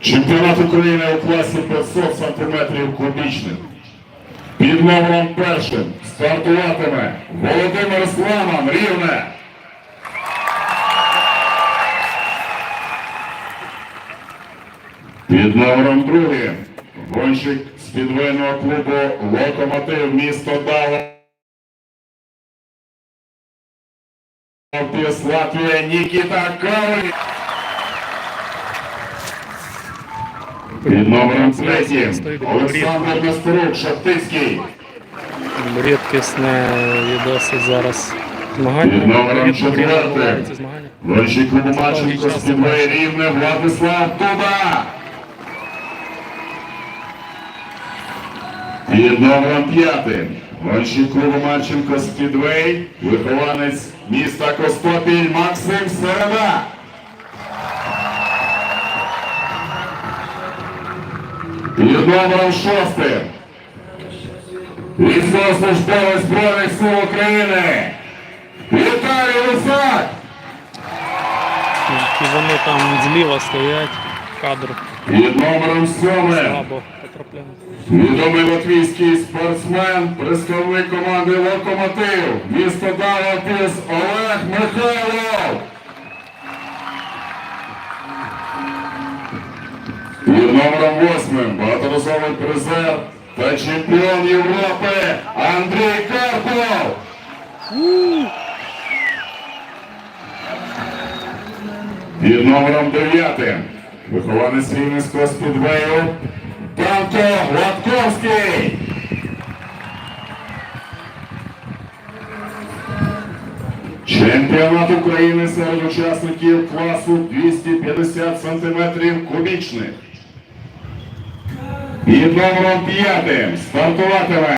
Чемпіонат України у класі 500 сантиметрів кубічних. Під номером першим стартуватиме Володимир Сламан Рівне. Під номером другим гонщик з підвойного клубу Локомотив місто. Піс Латвія Нікіта Коваль. Під номером третім Олександр Нестерук Шептицький. Рідкісне відоси зараз Під номером четвертим гонщик клубу Марченко з рівне Владислав Туда. Під номером п'ятим клубу Марченко з вихованець міста Костопіль Максим Середа. Під номером шостим військовослужбовець Збройних сил України. Віталій Лисак. І вони там зліва стоять, кадр Під номером сьомим відомий латвійський спортсмен, представник команди Локомотив, місто Давопіс Олег Михайлов. Номером восьмим багаторазовий призер та чемпіон Європи Андрій Карпов. Під номером дев'ятим вихованець Рівненського спідвею Танко Гладковський. Чемпіонат України серед учасників класу 250 см кубічних. Під номером п'ятим стартуватиме